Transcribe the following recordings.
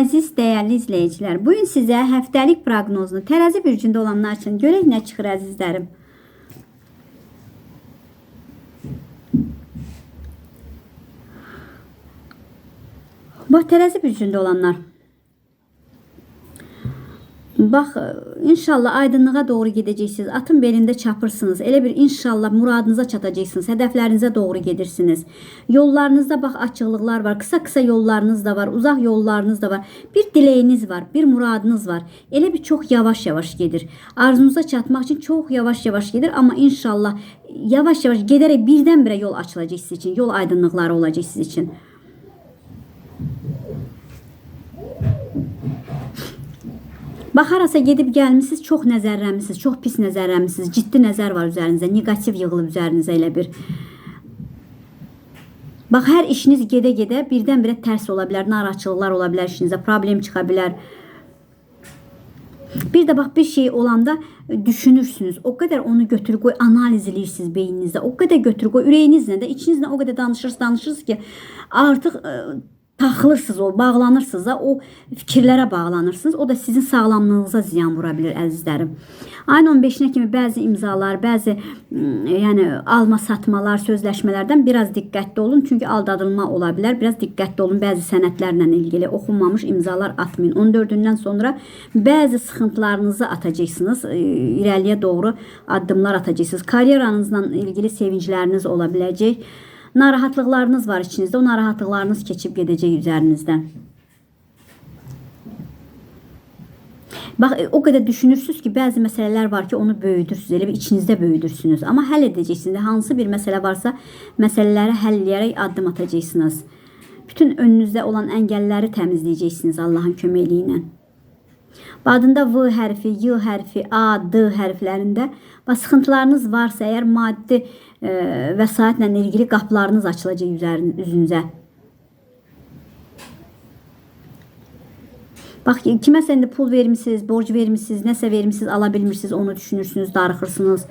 Əziz dəyərli izləyicilər, bu gün sizə həftəlik proqnozunu tərəzi bürcündə olanlar üçün görək nə çıxır əzizlərim. Bax tərəzi bürcündə olanlar. Bax, inşallah aydınlığa doğru gedəcəksiniz. Atın belində çapırsınız. Elə bir inşallah muradınıza çatacaqsınız. Hədəflərinizə doğru gedirsiniz. Yollarınızda bax açıqlıqlar var. Qısa-qısa yollarınız da var, uzaq yollarınız da var. Bir diləyiniz var, bir muradınız var. Elə bir çox yavaş-yavaş gedir. Arzunuza çatmaq üçün çox yavaş-yavaş gedir, amma inşallah yavaş-yavaş gedərək birdən-birə yol açılacaq sizin üçün. Yol aydınlıqları olacaq sizin üçün. Bax harasa gedib gəlmisiniz, çox nəzərləmisiniz, çox pis nəzərləmisiniz, ciddi nəzər var üzərinizə, neqativ yığılıb üzərinizə elə bir. Bax hər işiniz gedə-gedə birdən-birə tərs ola bilər, narahatçılıqlar ola bilər işinizə, problem çıxa bilər. Bir də bax bir şey olanda düşünürsünüz. O qədər onu götür qoy analiz edirsiniz beyninizdə. O qədər götür qoy ürəyinizlə də, içinizlə o qədər danışırsınız, danışırsınız ki, artıq ə, taxılırsınız o, bağlanırsınız da, o fikirlərə bağlanırsınız. O da sizin sağlamlığınıza ziyan vura bilər əzizlərim. Ayın 15-nə kimi bəzi imzalar, bəzi ım, yəni alma satmalar, sözləşmələrdən biraz diqqətli olun. Çünki aldadılma ola bilər. Biraz diqqətli olun bəzi sənədlərlə ilgili oxunmamış imzalar atmayın. 14-ündən sonra bəzi sıxıntılarınızı atacaqsınız. irəliyə doğru addımlar atacaqsınız. Karyeranızla ilgili sevincləriniz ola biləcək. Narahatlıqlarınız var içinizdə. O narahatlıqlarınız keçib gedəcək üzərinizdən. Bax e, o qədər düşünürsüz ki, bəzi məsələlər var ki, onu böyüdürsüz, elə bir içinizdə böyüdürsünüz. Amma həll edəcəksiniz. Hansı bir məsələ varsa, məsələləri həll edərək addım atacaqsınız. Bütün önünüzdə olan əngəlləri təmizləyəcəksiniz Allahın köməkliyi ilə. Adında V hərfi, Y hərfi, A, D hərflərində və sıxıntılarınız varsa, əgər maddi e, vəsaitlə ilgili qapılarınız açılacaq üzərin, üzünüzə. Bax kiməsə indi pul vermisiniz, borc vermisiniz, nəsə vermisiniz, ala bilmirsiniz, onu düşünürsünüz, darıxırsınız.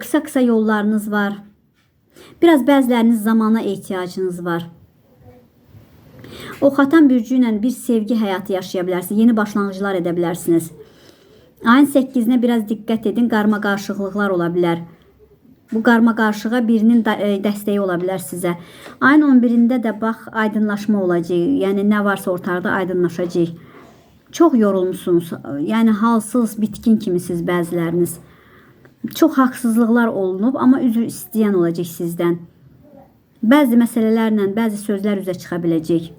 Qısa-qısa yollarınız var. Biraz bəziləriniz zamana ehtiyacınız var. O xatan bürcü bir sevgi həyatı yaşaya bilərsiniz. Yeni başlanğıclar edə bilərsiniz. Ayın 8-nə biraz diqqət edin. Qarma qarışıqlıqlar ola. Bu qarma qarışığa birinin e, dəstəyi ola bilər sizə. Ayın 11-də də bax aydınlaşma olacaq. Yəni nə varsa ortada aydınlaşacaq. Çox yorulmusunuz. Yəni halsız, bitkin kimisiniz bəziləriniz. Çox haqsızlıqlar olunub, amma üzr istəyən olacaq sizdən. Bəzi məsələlərlə, bəzi sözlər üzə çıxa biləcək.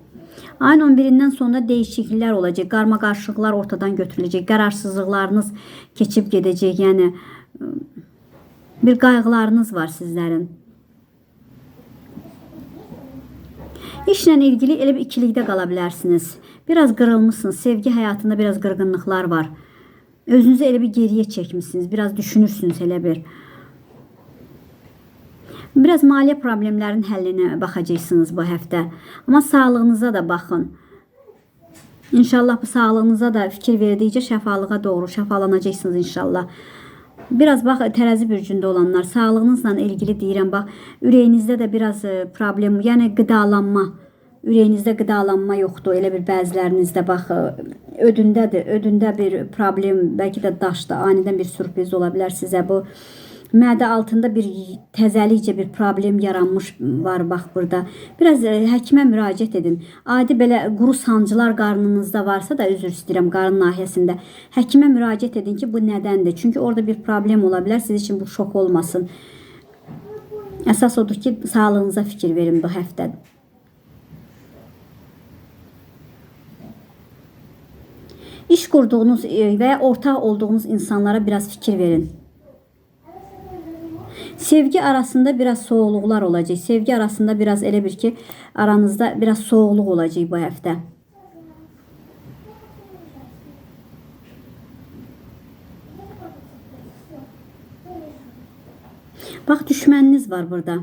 Ayın 11-dən sonra dəyişikliklər olacaq, qarma qarışıqlar ortadan götürüləcək, qərarsızlıqlarınız keçib gedəcək. Yəni bir qayğılarınız var sizlərin. İşlə ilgili elə bir ikilikdə qala bilərsiniz. Biraz qırılmısınız, sevgi həyatında biraz qırğınlıqlar var. Özünüzü elə bir geriyə çəkmisiniz, biraz düşünürsünüz elə bir. Biraz maliyyə problemlərinin həllinə baxacaqsınız bu həftə. Amma sağlığınıza da baxın. İnşallah bu sağlığınıza da fikir verdikcə şəfalığa doğru şəfalanacaqsınız inşallah. Biraz bax tərəzi bürcündə olanlar sağlığınızla ilgili deyirəm bax ürəyinizdə də biraz e, problem, yəni qidalanma, ürəyinizdə qidalanma yoxdur. Elə bir bəzilərinizdə bax e, ödündədir. Ödündə bir problem, bəlkə də daşda anidən bir sürpriz ola bilər sizə bu. Mədə altında bir təzəlikcə bir problem yaranmış var bax burada. Biraz e, həkimə müraciət edin. Adi belə quru sancılar qarnınızda varsa da üzr istəyirəm qarın nahiyəsində. Həkimə müraciət edin ki, bu nədəndir? Çünki orada bir problem ola bilər. Siz üçün bu şok olmasın. Əsas odur ki, sağlığınıza fikir verin bu həftə. İş qurduğunuz e, və ortaq olduğunuz insanlara biraz fikir verin. Sevgi arasında biraz soğuqluqlar olacaq. Sevgi arasında biraz elə bir ki, aranızda biraz soğuqluq olacaq bu həftə. Bax düşməniniz var burada.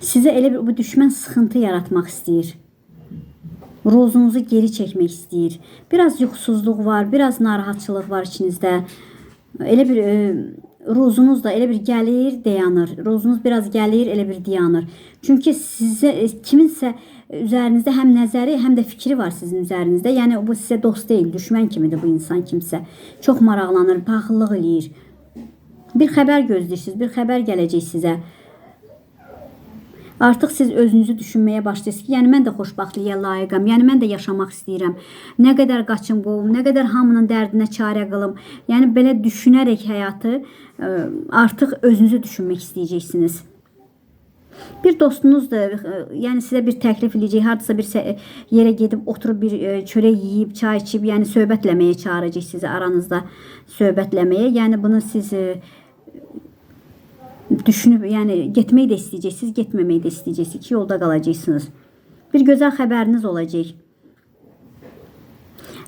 Sizə elə bir bu düşmən sıxıntı yaratmaq istəyir. Ruzunuzu geri çəkmək istəyir. Biraz yuxusuzluq var, biraz narahatçılıq var içinizdə. Elə bir ruzunuz da elə bir gəlir, dayanır. Ruzunuz biraz gəlir, elə bir dayanır. Çünki sizə e, kiminsə üzərinizdə həm nəzəri, həm də fikri var sizin üzərinizdə. Yəni bu sizə dost deyil, düşmən kimidir bu insan kimsə. Çox maraqlanır, paxıllıq eləyir. Bir xəbər gözləyirsiniz, bir xəbər gələcək sizə. Artıq siz özünüzü düşünməyə başlayırsınız ki, yəni mən də xoşbəxtliyə layiqəm. Yəni mən də yaşamaq istəyirəm. Nə qədər qaçım qovum, nə qədər hamının dərdinə çarə qılım. Yəni belə düşünərək həyatı ə, artıq özünüzü düşünmək istəyəcəksiniz. Bir dostunuz da ə, yəni sizə bir təklif eləyəcək, hardasa bir sə- yerə gedib oturub bir çörək yeyib, çay içib, yəni söhbətləməyə çağıracaq sizi aranızda söhbətləməyə. Yəni bunu siz düşünüb, yəni getməyi də istəyəcəksiniz, getməməyi də istəyəcəksiniz. İki yolda qalacaqsınız. Bir gözəl xəbəriniz olacaq.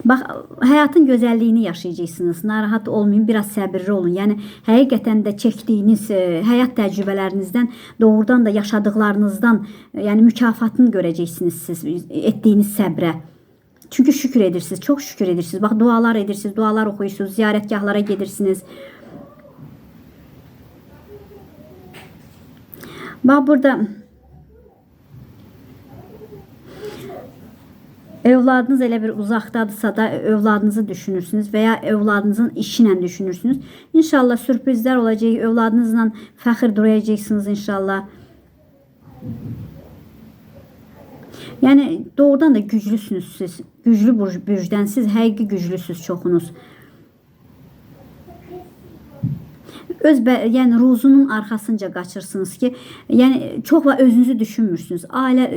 Bax, həyatın gözəlliyini yaşayacaqsınız. Narahat olmayın, biraz səbirli olun. Yəni həqiqətən də çəkdiyiniz e, həyat təcrübələrinizdən, doğrudan da yaşadıqlarınızdan, e, yəni mükafatını görəcəksiniz siz etdiyiniz səbrə. Çünki şükür edirsiniz, çox şükür edirsiniz. Bax, dualar edirsiniz, dualar oxuyursunuz, ziyarətgahlara gedirsiniz. Bax burada Övladınız elə bir uzaqdadırsa da övladınızı düşünürsünüz və ya övladınızın işi ilə düşünürsünüz. İnşallah sürprizlər olacaq, övladınızla fəxr duracaqsınız inşallah. Yəni doğrudan da güclüsünüz siz. Güclü bürcdənsiz, həqiqi güclüsüz çoxunuz. Öz yəni ruzunun arxasınca qaçırsınız ki, yəni çox və özünüzü düşünmürsünüz. Ailə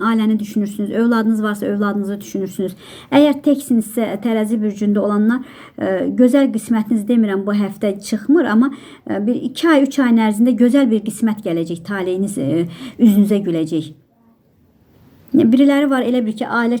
ailəni düşünürsünüz, övladınız varsa övladınızı düşünürsünüz. Əgər təksinizsə tərəzi bürcündə olanlar ə, gözəl qismətiniz demirəm bu həftə çıxmır, amma ə, bir 2 ay, 3 ayın ərzində gözəl bir qismət gələcək, taleyiniz ə, üzünüzə güləcək. Biriləri var elə bir ki, ailə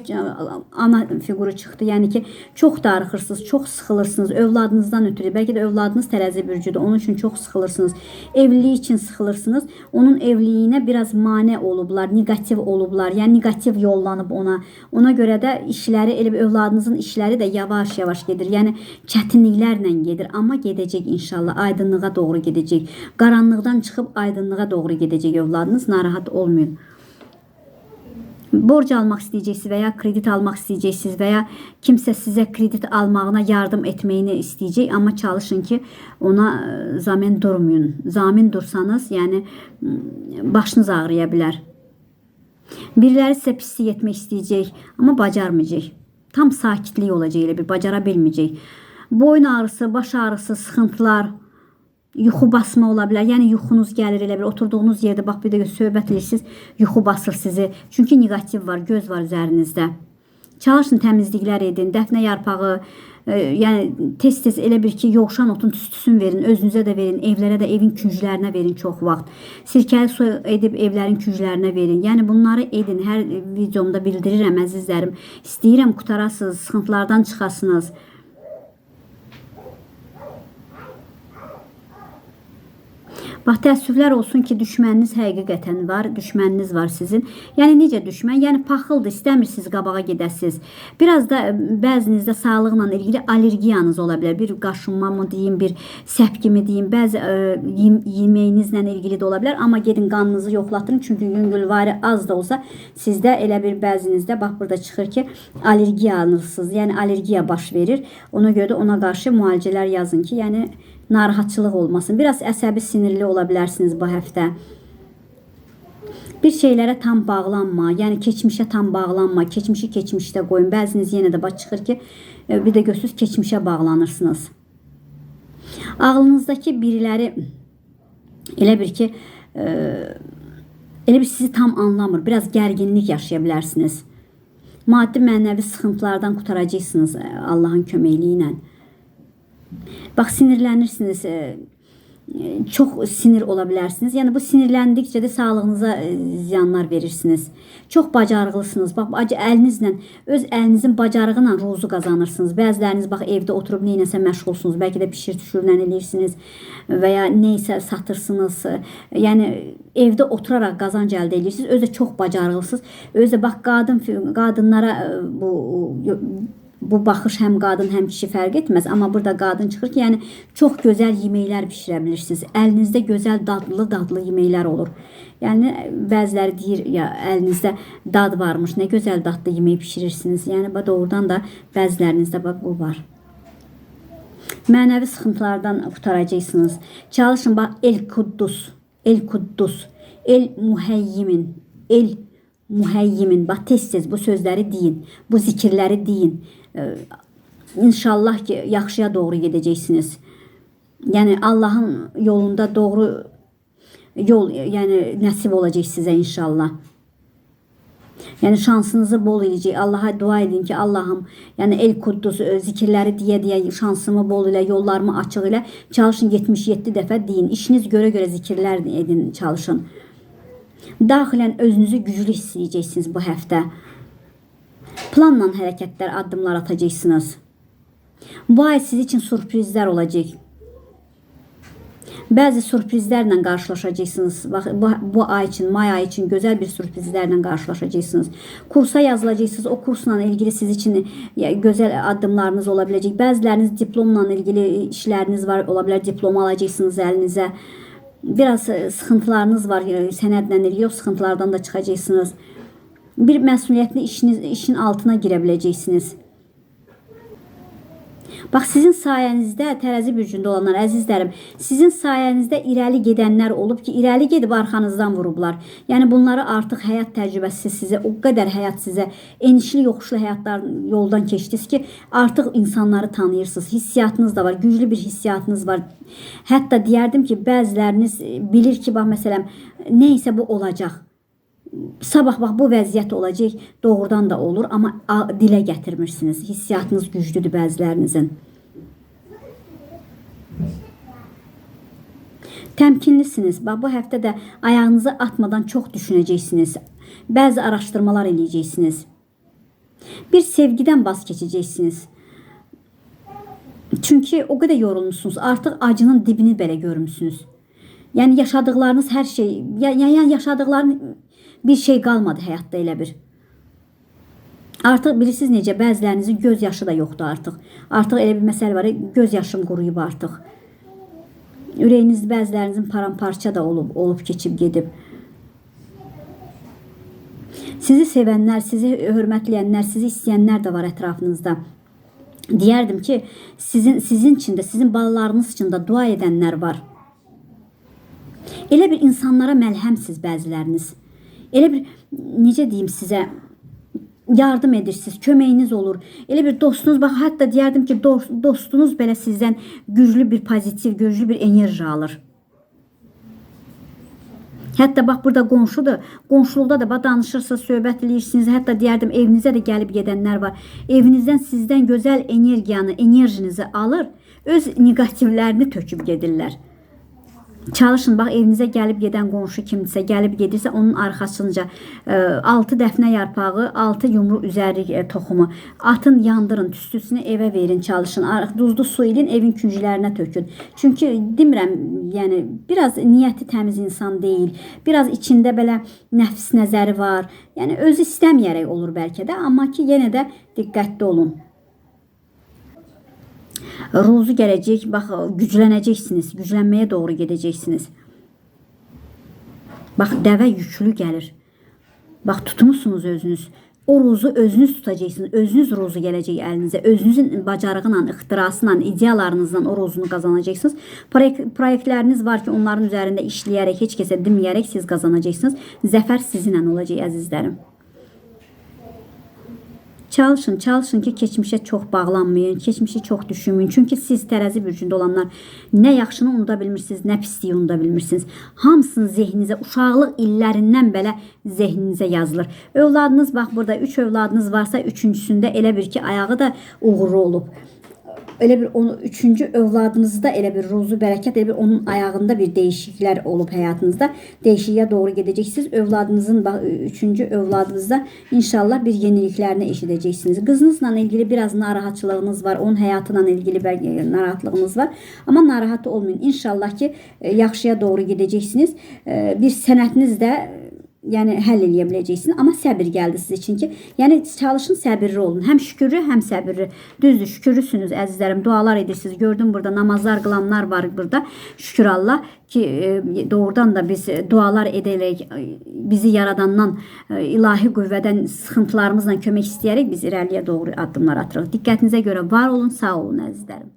ana fiquru çıxdı. Yəni ki, çox darıxırsınız, çox sıxılırsınız övladınızdan ötürü. Bəlkə də övladınız tərəzi bürcüdür. Onun üçün çox sıxılırsınız. Evliliyi üçün sıxılırsınız. Onun evliliyinə biraz mane olublar, negativ olublar. Yəni negativ yollanıb ona. Ona görə də işləri elə övladınızın işləri də yavaş-yavaş gedir. Yəni çətinliklərlə gedir, amma gedəcək inşallah. Aydınlığa doğru gedəcək. Qaranlıqdan çıxıb aydınlığa doğru gedəcək övladınız. Narahat olmayın borc almaq istəyəcəksiniz və ya kredit almaq istəyəcəksiniz və ya kimsə sizə kredit almağına yardım etməyini istəyəcək, amma çalışın ki, ona ə, zamin durmayın. Zamin dursanız, yəni başınız ağrıya bilər. Biriləri sizə pislik etmək istəyəcək, amma bacarmayacaq. Tam sakitlik olacaq elə bir bacara bilməyəcək. Boyun ağrısı, baş ağrısı, sıxıntılar, yuxu basma ola bilər. Yəni yuxunuz gəlir elə bir oturduğunuz yerdə bax bir də söhbət edirsiniz, yuxu basır sizi. Çünki neqativ var, göz var üzərinizdə. Çalışın təmizliklər edin, dəfnə yarpağı, e, yəni tez-tez elə bir ki, yovşan otun tüstüsünü verin, özünüzə də verin, evlərə də evin künclərinə verin çox vaxt. Sirkəli su edib evlərin künclərinə verin. Yəni bunları edin. Hər videomda bildirirəm əzizlərim. İstəyirəm qutarasınız, sıxıntılardan çıxasınız. Bax təəssüflər olsun ki, düşməniniz həqiqətən var, düşməniniz var sizin. Yəni necə düşmən? Yəni paxıldır, istəmirsiniz qabağa gedəsiniz. Biraz da bəzinizdə sağlıqla ilgili allergiyanız ola bilər. Bir qaşınma mı deyim, bir səpki mi deyim, bəzi ə, yem yeməyinizlə ilgili də ola bilər. Amma gedin qanınızı yoxlatdırın, çünki yüngülvari az da olsa sizdə elə bir bəzinizdə bax burada çıxır ki, allergiyanızsınız. Yəni allergiya baş verir. Ona görə də ona qarşı müalicələr yazın ki, yəni narahatçılıq olmasın. Biraz əsəbi, sinirli ola bilərsiniz bu həftə. Bir şeylərə tam bağlanma, yəni keçmişə tam bağlanma, keçmişi keçmişdə qoyun. Bəziniz yenə də baş çıxır ki, e, bir də görsüz keçmişə bağlanırsınız. Ağlınızdakı biriləri elə bir ki, e, elə bir sizi tam anlamır. Biraz gərginlik yaşaya bilərsiniz. Maddi mənəvi sıxıntılardan qutaracaqsınız e, Allahın köməkliyi ilə. Bax sinirlənirsiniz, e, e, çox sinir ola bilərsiniz. Yəni bu sinirləndikcə də sağlığınıza e, ziyanlar verirsiniz. Çox bacarıqlısınız. Bax ac- əlinizlə öz əlinizin bacarığı ilə ruzu qazanırsınız. Bəziləriniz bax evdə oturub nə isə məşğulsunuz. Bəlkə də bişir düşürlə eləyirsiniz və ya nə isə satırsınız. Yəni evdə oturaraq qazanc əldə edirsiniz. Özü də çox bacarıqlısınız. Özü də bax qadın qadınlara bu Bu baxış həm qadın, həm kişi fərq etməz, amma burada qadın çıxır ki, yəni çox gözəl yeməklər bişirə bilirsiniz. Əlinizdə gözəl dadlı-dadlı yeməklər olur. Yəni bəziləri deyir, ya əlinizdə dad varmış, nə gözəl dadlı yemək bişirirsiniz. Yəni bax doğrudan da bəzilərinizdə bax bu var. Mənəvi sıxıntılardan qurtaracaqsınız. Çalışın bax El Kuddus, El Kuddus, El Muheyyimin, El Muheyyimin. Bax tez-tez bu sözləri deyin, bu zikirləri deyin. İnşallah ki yaxşıya doğru gedəcəksiniz. Yəni Allahın yolunda doğru yol yəni nəsib olacaq sizə inşallah. Yəni şansınızı bol eləyəcək. Allaha dua edin ki, Allahım, yəni El Kuddus ö, zikirləri deyə-deyə şansımı bol elə, yollarımı açıq elə. Çalışın 77 dəfə deyin. İşiniz görə-görə zikirlər edin, çalışın. Daxilən özünüzü güclü hiss edəcəksiniz bu həftə. Planla hərəkətlər, addımlar atacaqsınız. Bu ay siz için sürprizlər olacaq. Bəzi sürprizlərlə qarşılaşacaqsınız. Bax bu, ay üçün, may ayı üçün gözəl bir sürprizlərlə qarşılaşacaqsınız. Kursa yazılacaqsınız. O kursla ilgili siz üçün gözəl addımlarınız ola biləcək. Bəziləriniz diplomla ilgili işləriniz var, ola bilər diplom alacaqsınız. Biraz sıxıntılarınız var, e, sənədlə ilgili o sıxıntılardan da çıxacaqsınız. Bir məsuliyyətli işiniz işin altına girə biləcəksiniz. Bax sizin sayənizdə tərəzi bürcündə olanlar əzizlərim, sizin sayənizdə irəli gedənlər olub ki, irəli gedib arxanızdan vurublar. Yəni bunları artıq həyat təcrübəsi sizə o qədər həyat sizə enişli yoxuşlu həyatlar yoldan keçdiniz ki, artıq insanları tanıyırsınız. Hissiyatınız da var, güclü bir hissiyatınız var. Hətta deyərdim ki, bəziləriniz bilir ki, bax məsələn, nə isə bu olacaq. Sabah bax bu vəziyyət olacaq, doğrudan da olur, amma dilə gətirmirsiniz. Hissiyatınız güclüdür bəzilərinizin. Təmkinlisiniz. Bax bu həftə də ayağınızı atmadan çox düşünəcəksiniz. Bəzi araşdırmalar eləyəcəksiniz. Bir sevgidən bas keçəcəksiniz. Çünki o qədər yorulmusunuz. Artıq acının dibini belə görmüsünüz. Yəni yaşadıklarınız hər şey, yəni yaşadıkların bir şey qalmadı həyatda elə bir. Artıq bilirsiniz necə bəzilərinizin göz yaşı da yoxdur artıq. Artıq elə bir məsələ var, göz yaşım quruyub artıq. Ürəyiniz bəzilərinizin paramparça da olub, olub keçib gedib. Sizi sevənlər, sizi hörmətləyənlər, sizi istəyənlər də var ətrafınızda. Deyərdim ki, sizin sizin üçün də, sizin balalarınız üçün də dua edənlər var. Elə bir insanlara məlhəmsiz bəziləriniz. Elə bir necə deyim sizə yardım edirsiniz, köməyiniz olur. Elə bir dostunuz bax hətta deyərdim ki, dost, dostunuz belə sizdən güclü bir pozitiv, güclü bir enerji alır. Hətta bax burada qonşudur. Qonşuluqda da bax danışırsınız, söhbət eləyirsiniz. Hətta deyərdim evinizə də gəlib gedənlər var. Evinizdən sizdən gözəl energiyanı, enerjinizi alır, öz neqativlərini töküb gedirlər. Çalışın bax evinizə gəlib gedən qonşu kimdirsə, gəlib gedirsə onun arxasınca 6 dəfnə yarpağı, 6 yumru üzəri e, toxumu atın, yandırın, tüstüsünü evə verin, çalışın. Duzlu su ilin evin künclərinə tökün. Çünki demirəm, yəni biraz niyyəti təmiz insan deyil. Biraz içində belə nəfs nəzəri var. Yəni özü istəməyərək olur bəlkə də, amma ki yenə də diqqətli olun. Ruzu gələcək, bax güclənəcəksiniz, güclənməyə doğru gedəcəksiniz. Bax dəvə yüklü gəlir. Bax tutmusunuz özünüz. O ruzu özünüz tutacaqsınız. Özünüz ruzu gələcək əlinizə. Özünüzün bacarığı ilə, ixtirası ilə, ideyalarınızla o ruzunu qazanacaqsınız. Proyek, proyektləriniz var ki, onların üzərində işləyərək, heç kəsə deməyərək siz qazanacaqsınız. Zəfər sizinlə olacaq əzizlərim. Çalışın, çalışın ki, keçmişə çox bağlanmayın, keçmişi çox düşünməyin. Çünki siz tərəzi bürcündə olanlar nə yaxşını unuda bilmirsiniz, nə pisliyi unuda bilmirsiniz. Hamısını zehninizə, uşaqlıq illərindən belə zehninizə yazılır. Övladınız bax burada 3 övladınız varsa, üçüncüsündə elə bir ki, ayağı da uğurlu olub. Elə bir onu üçüncü övladınızda elə bir ruzu bərəkət, elə bir onun ayağında bir dəyişikliklər olub həyatınızda. Dəyişikliyə doğru gedəcəksiniz. Övladınızın bax üçüncü övladınızda inşallah bir yeniliklərini eşidəcəksiniz. Qızınızla ilgili biraz narahatçılığınız var. Onun həyatıyla ilgili bəlkə narahatlığınız var. Amma narahat olmayın. İnşallah ki e, yaxşıya doğru gedəcəksiniz. E, Bir sənətiniz də yəni həll edə biləcəksiniz. Amma səbir gəldi sizin üçün ki, yəni çalışın səbirli olun. Həm şükürlü, həm səbirli. Düzdür, şükürlüsünüz əzizlərim. Dualar edirsiniz. Gördüm burada namazlar qılanlar var burada. Şükür Allah ki e, doğrudan da biz dualar edərək e, bizi yaradandan e, ilahi qüvvədən sıxıntılarımızla kömək istəyərək biz irəliyə doğru addımlar atırıq. Diqqətinizə görə var olun, sağ olun əzizlərim.